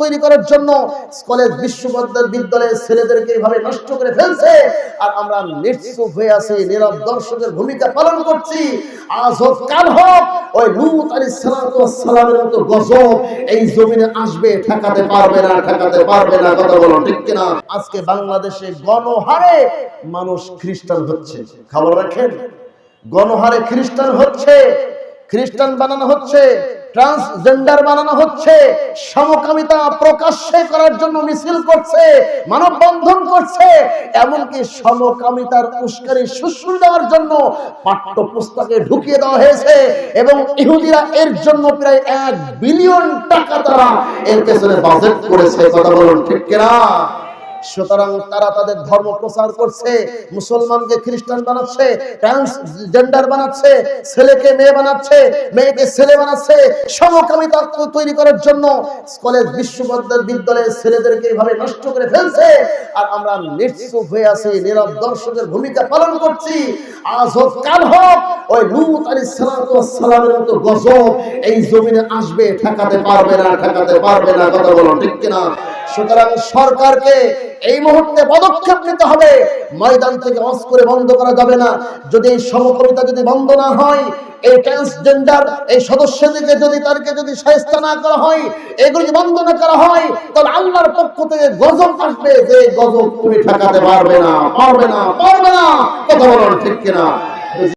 তৈরি করার জন্য কলেজ বিশ্ববিদ্যালয় বিদ্যালয়ের ছেলেদেরকে এইভাবে নষ্ট করে ফেলছে। আর আমরা নিশ্চুপ হয়ে আছি, নীরব দর্শকের ভূমিকা পালন করছি। আজ হোক, কাল হোক, ওই লুত আলী সালামের মতো গজব এই জমিনে আসবে, ঠেকাতে পারবে না, ঠেকাতে পারবে না, কথা বলো ঠিক কিনা? আজকে বাংলাদেশে গণহারে মানুষ খ্রিস্টান হচ্ছে। খবর রাখেন? গণহারে খ্রিস্টান হচ্ছে, খ্রিস্টান বানানো হচ্ছে ট্রান্সজেন্ডার বানানো হচ্ছে, সমকামিতা প্রকাশ্যে করার জন্য মিছিল করছে, মানববন্ধন করছে, এমনকি সমকামিতার উস্কারি সুশ্রু দেওয়ার জন্য পাঠ্যপুস্তকে ঢুকিয়ে দেওয়া হয়েছে এবং ইহুদিরা এর জন্য প্রায় এক বিলিয়ন টাকা তারা এর পেছনে বাজেট করেছে, কথা বলুন ঠিক কিনা? সুতরাং তারা তাদের ধর্ম প্রচার করছে, মুসলমানকে খ্রিস্টান বানাচ্ছে ট্রান্সজেন্ডার বানাচ্ছে, ছেলেকে মেয়ে বানাচ্ছে, মেয়েকে ছেলে বানাচ্ছে, সমকামিতা তৈরি করার জন্য কলেজ বিশ্ববিদ্যালয় বিদ্যালয়ের ছেলেদেরকে এইভাবে নষ্ট করে ফেলছে। আর আমরা নিশ্চুপ হয়ে আছি, নীরব দর্শকের ভূমিকা পালন করছি। আজ হোক, কাল হোক ওই লুত সালামের মতো গজব এই জমিনে আসবে, ঠেকাতে পারবে না, ঠেকাতে পারবে না, কথা বলো ঠিক সুতরাং সরকারকে এই মুহূর্তে পদক্ষেপ নিতে হবে। ময়দান থেকে অস করে বন্ধ করা যাবে না। যদি এই যদি বন্ধ না হয়, এই ট্রান্সজেন্ডার, এই সদস্যদেরকে যদি তাদেরকে যদি সাহেস্তা না করা হয়, এগুলো যদি বন্ধ না করা হয়, তাহলে আল্লাহর পক্ষ থেকে গজব আসবে যে গজব তুমি ঠেকাতে পারবে না পারবে না পারবে না, কথা বলুন ঠিক কিনা?